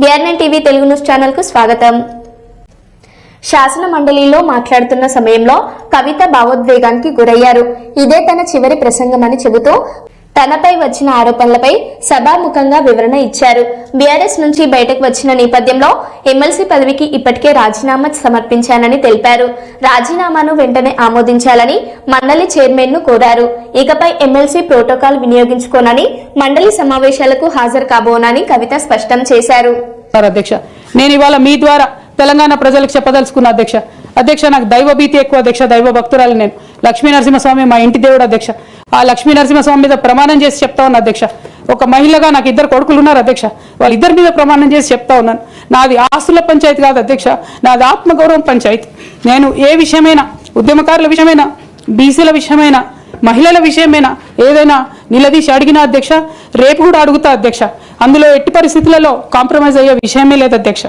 BRN TV Telugu news ఛానల్కు స్వాగతం. శాసన మండలిలో మాట్లాడుతున్న సమయంలో కవిత భావోద్వేగానికి గురయ్యారు. ఇదే తన చివరి ప్రసంగమని చెబుతూ తనపై వచ్చిన ఆరోపణలపై సభాముఖంగా వివరణ ఇచ్చారు. బీఆర్ఎస్ నుంచి బయటకు వచ్చిన నేపథ్యంలో ఎమ్మెల్సీ పదవికి ఇప్పటికే రాజీనామా సమర్పించానని తెలిపారు. రాజీనామాను వెంటనే ఆమోదించాలని మండలి చైర్మన్ను కోరారు. ఇకపై ఎమ్మెల్సీ ప్రోటోకాల్ వినియోగించుకోనని మండలి సమావేశాలకు హాజరు కాబోనని కవిత స్పష్టం చేశారు. అధ్యక్ష నేను ఇవాళ మీ ద్వారా తెలంగాణ ప్రజలకు చెప్పదలుచుకున్న అధ్యక్ష అధ్యక్ష నాకు దైవ భీతి ఎక్కువ అధ్యక్ష దైవ భక్తురాలు నేను. లక్ష్మీ నరసింహస్వామి మా ఇంటి దేవుడు అధ్యక్ష. ఆ లక్ష్మీ నరసింహస్వామి మీద ప్రమాణం చేసి చెప్తా ఉన్నా అధ్యక్ష. ఒక మహిళగా నాకు ఇద్దరు కొడుకులు ఉన్నారు అధ్యక్ష. వాళ్ళిద్దరి మీద ప్రమాణం చేసి చెప్తా ఉన్నాను. నాది ఆస్తుల పంచాయతీ కాదు అధ్యక్ష. నాది ఆత్మగౌరవం పంచాయతీ. నేను ఏ విషయమైనా ఉద్యమకారుల విషయమైనా బీసీల విషయమైనా మహిళల విషయమైనా ఏదైనా నిలదీసి అడిగినా అధ్యక్ష రేపు కూడా అడుగుతా అధ్యక్ష. అందులో ఎట్టి పరిస్థితులలో కాంప్రమైజ్ అయ్యే విషయమే లేదు అధ్యక్ష.